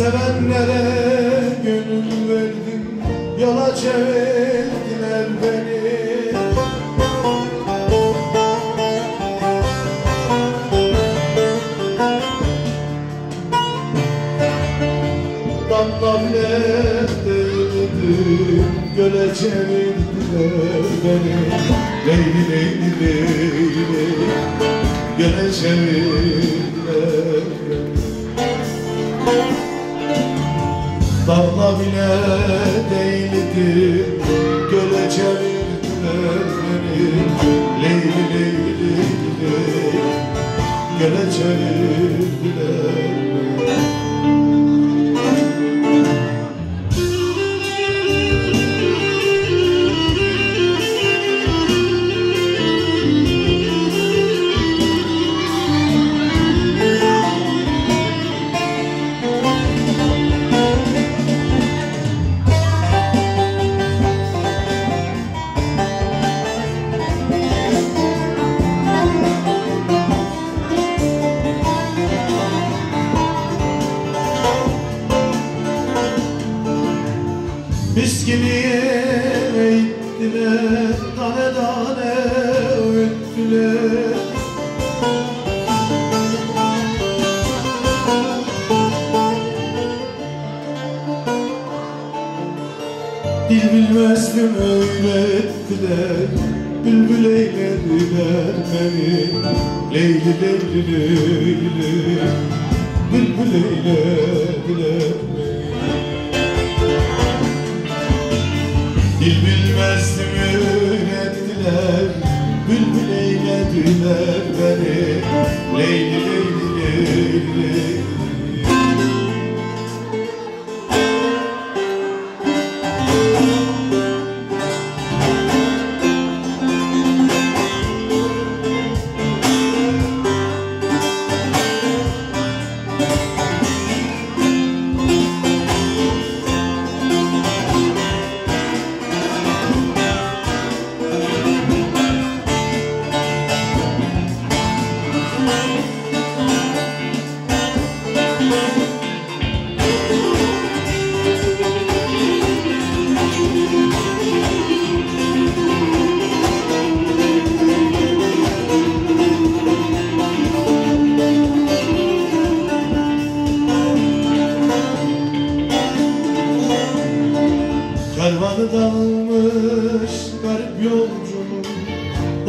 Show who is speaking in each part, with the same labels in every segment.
Speaker 1: Sevenlere gönül verdim Yola çevirdiler beni. Damla bile değildim Göle çevirdiler beni. Leyli leyli leyli Göle çevirdiler beni Dağla bile değildim Göle çevirdiler beni Leyli leyli leyli Göle çevirdiler beni Miskiniye eğittiler, tane tane öğüttüler. Dil bilmezdim öğrettiler, bülbül eylediler beni. Leyli leyli leyli, bülbül eylediler Dil bilmezdim öğrettiler Bülbül eylediler beni Leyli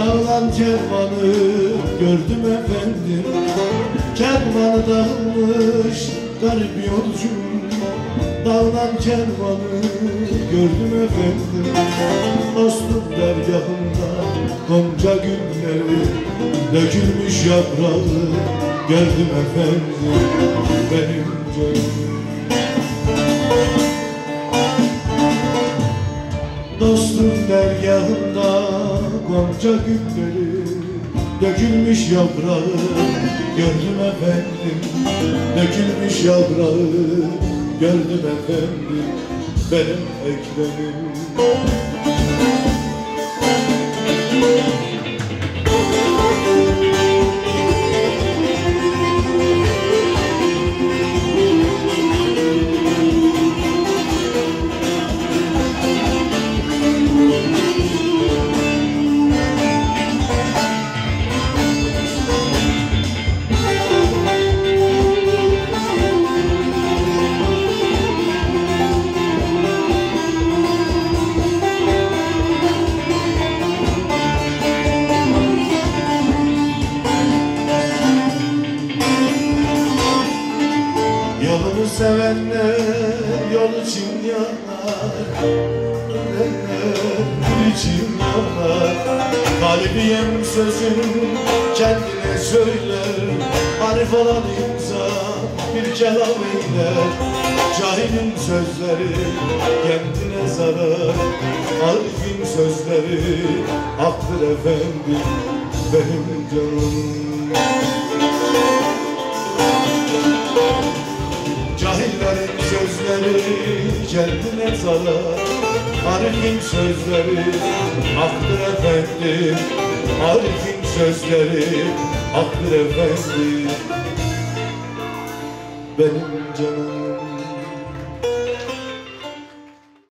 Speaker 1: Dağılan kervanı gördüm efendim. Kervanı dağılmış garip yolcunun Dağılan kervanı gördüm efendim. Dostluk dergahında gonca gülleri Dökülmüş yaprağı gördüm efendim. Benim canım Dostum dergahında gonca gülleri Dökülmüş yaprağı gördüm efendim. Dökülmüş yaprağı gördüm efendim Benim Ekrem'im İçin yanar. Kalbiyem sözün kendine söyler. Arif olan insan bir kelam eyler. Cahilin sözleri kendine zarar. Arif'in sözleri haktır efendim benim canım. Cahillerin sözleri kendine zarar Arif'in sözleri haktır efendim. Arif'in sözleri haktır efendim. Benim canım